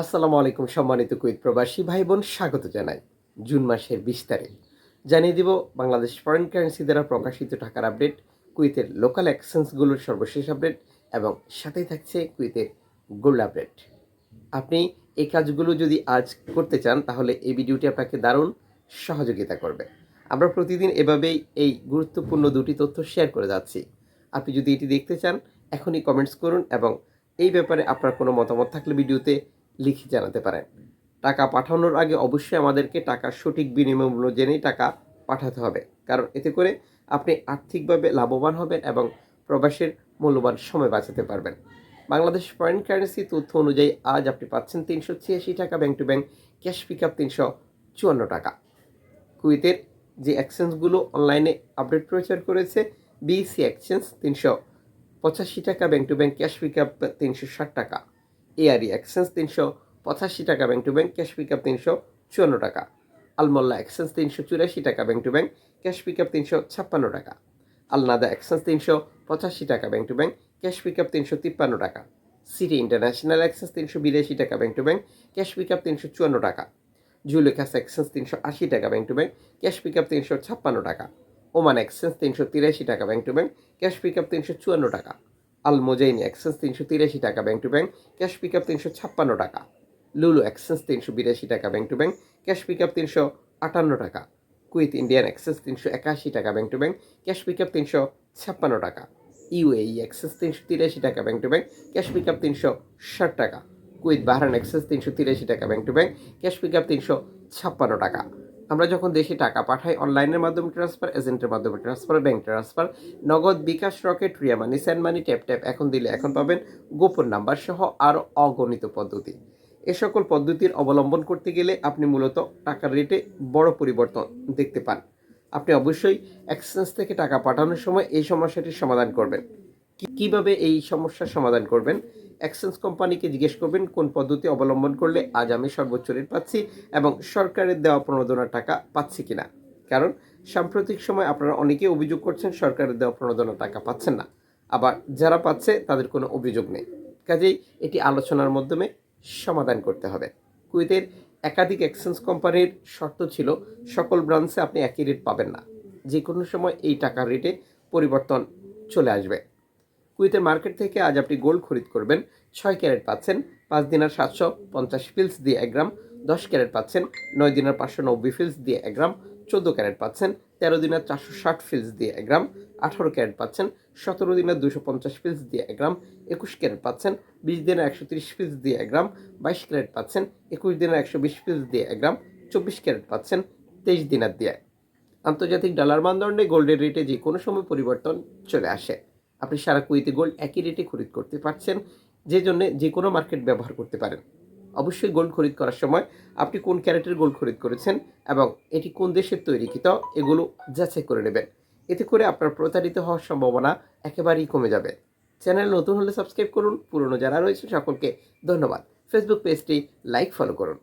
আসসালামু আলাইকুম সম্মানিত কুইত প্রবাসী ভাই বোন স্বাগত জানাই জুন মাসের বিশ তারিখ। জানিয়ে দিব, বাংলাদেশ ফরেন কারেন্সি দ্বারা প্রকাশিত টাকার আপডেট কুইতের লোকাল এক্সচেঞ্জগুলোর সর্বশেষ আপডেট এবং সাথেই থাকছে কুইতের গোল্ড আপডেট আপনি এই কাজগুলো যদি আজ করতে চান, তাহলে এই ভিডিওটি আপনাকে দারুণ সহযোগিতা করবে। আমরা প্রতিদিন এভাবেই এই গুরুত্বপূর্ণ দুটি তথ্য শেয়ার করে যাচ্ছি। আপনি যদি এটি দেখতে চান, এখনই কমেন্টস করুন এবং এই ব্যাপারে আপনার কোনো মতামত থাকলে ভিডিওতে লিখে জানাতে পারেন। টাকা পাঠানোর আগে অবশ্যই আমাদেরকে টাকার সঠিক বিনিময় মূল্য জেনেই টাকা পাঠাতে হবে। কারণ এতে করে আপনি আর্থিকভাবে লাভবান হবেন এবং প্রবাসের মূল্যবান সময় বাঁচাতে পারবেন। বাংলাদেশ ফরেন কারেন্সি তথ্য অনুযায়ী আজ আপনি পাচ্ছেন তিনশো ছিয়াশি টাকা bank to bank cash pick up তিনশো চুয়ান্ন টাকা। কুইতের যে এক্সচেঞ্জগুলো অনলাইনে আপডেট প্রচার করেছে বিসি এক্সচেঞ্জ তিনশো পঁচাশি টাকা, bank to bank cash pick up তিনশো ষাট টাকা। এআরই এক্সচেঞ্জ তিনশো পঁচাশি টাকা bank to bank cash pick up তিনশো চুয়ান্ন টাকা। আলমোল্লা এক্সচেঞ্জ তিনশো চুরাশি টাকা bank to bank cash pick up তিনশো ছাপ্পান্ন টাকা। আলনাদা এক্সচেঞ্জ তিনশো পঁচাশি টাকা bank to bank cash pick up তিনশো তিপ্পান্ন টাকা। সিটি ইন্টারন্যাশনাল এক্সচেঞ্জ তিনশো বিরাশি টাকা bank to bank cash pick up তিনশো চুয়ান্ন টাকা। জুলেখাস এক্সচেঞ্জ তিনশো আশি টাকা bank to bank cash pick up তিনশো ছাপ্পান্ন টাকা। ওমান এক্সচেঞ্জ তিনশো তিরাশি টাকা bank to bank cash pick up তিনশো চুয়ান্ন টাকা। আল মোজাইনি তিনশো তিরাশি টাকা bank to bank cash pick up তিনশো ছাপ্পান্ন টাকা। লুলু এক্সচেঞ্জ তিনশো বিরাশি টাকা bank to bank cash pick up তিনশো আটান্ন টাকা। কুইথ ইন্ডিয়ান এক্সচেঞ্জ তিনশো একাশি টাকা bank to bank cash pick up তিনশো ছাপ্পান্ন টাকা। ইউএই এক্সচেঞ্জ তিনশো তিরাশি টাকা bank to bank cash pick up তিনশো ষাট টাকা। কুইথ বাহারান এক্সচেঞ্জ তিনশো তিরাশি টাকা bank to bank cash pick up তিনশো ছাপ্পান্ন টাকা। আমরা যখন দেশে টাকা পাঠাই অনলাইনের মাধ্যমে ট্রান্সফার এজেন্টের মাধ্যমে transfer bank transfer Nagad bKash rocket Ria money send money tap tap এখন দিলে এখন পাবেন গোপন নাম্বার সহ আরও অগণিত পদ্ধতি। এ সকল পদ্ধতির অবলম্বন করতে গেলে আপনি মূলত টাকার রেটে বড় পরিবর্তন দেখতে পান। আপনি অবশ্যই এক্সচেঞ্জ থেকে টাকা পাঠানোর সময় এই সমস্যাটির সমাধান করবেন। কীভাবে এই সমস্যার সমাধান করবেন? এক্সচেঞ্জ কোম্পানিকে জিজ্ঞেস করবেন, কোন পদ্ধতি অবলম্বন করলে আজ আমি সর্বোচ্চ রেট পাচ্ছি এবং সরকারের দেওয়া প্রণোদনার টাকা পাচ্ছি কিনা? কারণ সাম্প্রতিক সময় আপনারা অনেকেই অভিযোগ করছেন, সরকারের দেওয়া প্রণোদনার টাকা পাচ্ছেন না। আবার যারা পাচ্ছে, তাদের কোনো অভিযোগ নেই। কাজেই এটি আলোচনার মাধ্যমে সমাধান করতে হবে। কুয়েতের একাধিক এক্সচেঞ্জ কোম্পানির শর্ত ছিল, সকল ব্রাঞ্চে আপনি একই রেট পাবেন না। যে কোনো সময় এই টাকার রেটে পরিবর্তন চলে আসবে। কুয়েতের মার্কেট থেকে আজ আপনি গোল্ড খরিদ করবেন। ছয় ক্যারেট পাচ্ছেন, পাঁচ দিনার সাতশো পঞ্চাশ ফিলস দিয়ে এক গ্রাম, দশ ক্যারেট পাচ্ছেন, নয় দিনার পাঁচশো নব্বই ফিলস দিয়ে এক গ্রাম, চোদ্দ ক্যারেট পাচ্ছেন, তেরো দিনের চারশো ষাট ফিলস দিয়ে এক গ্রাম, আঠারো ক্যারেট পাচ্ছেন, সতেরো দিনের দুশো পঞ্চাশ ফিলস দিয়ে এক গ্রাম, একুশ ক্যারেট পাচ্ছেন, বিশ দিনের একশো তিরিশ ফিলস দিয়ে এক গ্রাম, বাইশ ক্যারেট পাচ্ছেন, একুশ দিনের একশো বিশ ফিলস দিয়ে এক গ্রাম, চব্বিশ ক্যারেট পাচ্ছেন, তেইশ দিনার দিয়ে। আন্তর্জাতিক ডলার মানদণ্ডে গোল্ডের রেটে যে কোনো সময় পরিবর্তন চলে আসে। আপনি সারা কুইতে গোল্ড একই রেটে খরিদ করতে পারছেন, যে জন্য যে কোনো মার্কেট ব্যবহার করতে পারেন। অবশ্যই গোল্ড খরিদ করার সময় আপনি কোন ক্যারেটের গোল্ড খরিদ করেছেন এবং এটি কোন দেশের তৈরিকৃত, এগুলো যাচাই করে নেবেন। এতে করে আপনার প্রতারিত হওয়ার সম্ভাবনা একেবারেই কমে যাবে। চ্যানেল নতুন হলে সাবস্ক্রাইব করুন, পুরনো যারা রয়েছে সকলকে ধন্যবাদ। ফেসবুক পেজটি লাইক ফলো করুন।